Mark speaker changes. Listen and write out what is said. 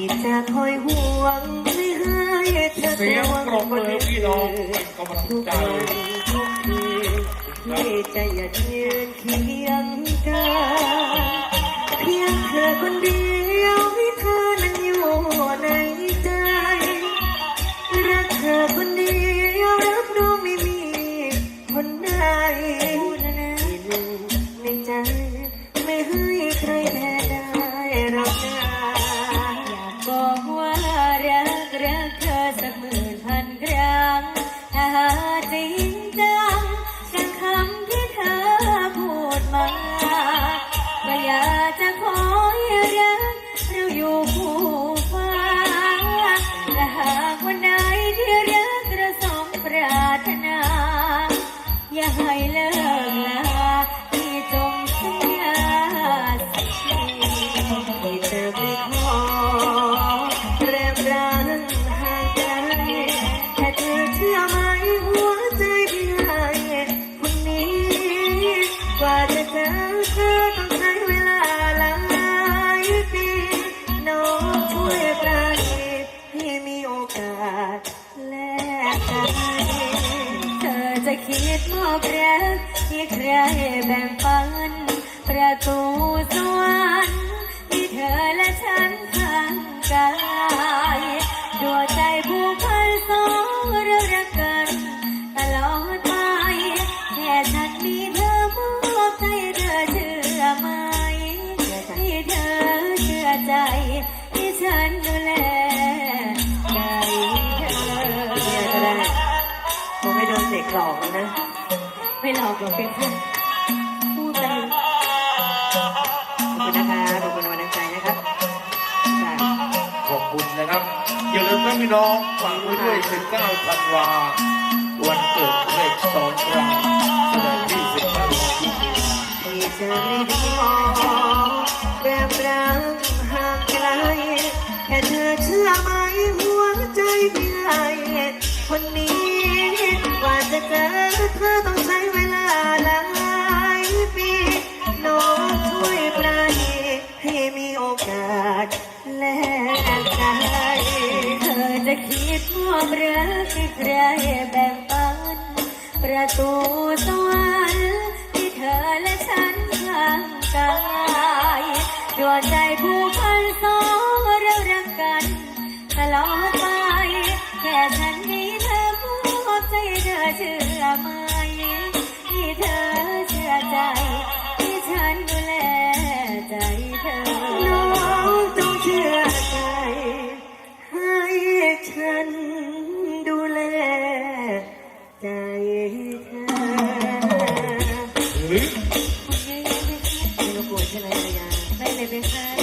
Speaker 1: ที่จะคอยห่วงไม่ให้เธอ
Speaker 2: เสียงปรบมือพี่น้องเป็นกำลัง
Speaker 1: ทุก
Speaker 2: ใจ
Speaker 1: วันทุกคืนที่จะอย่ายืนเคียง กกันเธ
Speaker 3: อจะคิดมอบรักที่ใครแบ่งปัน ประตูสวรรค์ที่เธอและฉันข้างกายดวงใจผู้พันสองเรารักกัน ตลอดไปแค่ฉันมีเธอมอบใจเธอเชื่อไหมที่เธอเชื่อใจที่ฉัน ด
Speaker 1: นเด็กหลอกนะ
Speaker 3: ไม่หลอกหรอกเป็นคนพูดไป
Speaker 1: ขอบคุณนะคะขอบคุณกำลังใจนะครับจ้ะ
Speaker 2: ขอบคุณนะครับ อย่าลืมนะพี่น้องฝากไว้ด้วย 19 ธันวา วันเกิดเลขสองครั้งแสดงที่สิบห้าที่
Speaker 1: ที่จะไม่ได้มองแบบรังห่างไกลแค่เธอเชื่อไหมหัวใจพี่ให้คนนี้กว่าจะ เจอเธอต้องใช้เวลาหลายปีน้องช่วยปราณีให้มีโอกาสแลกใจ
Speaker 3: เธอจะคิดมอบรักที่ใครแบ่งปันประตูสวรรค์ที่เธอและฉันข้างกายดวงใจผู้พันสองเรารักกันตลอด ไหมที่เธอเชื่อใจ ที่ฉันดูแลใจเธอ
Speaker 1: น้องต้องเชื่อใจ ให้ฉันดูแลใจเธอ
Speaker 2: หรือ
Speaker 1: ไม่รบกวนใช่ไหมภรรยา
Speaker 3: ไม่เลยไปค่ะ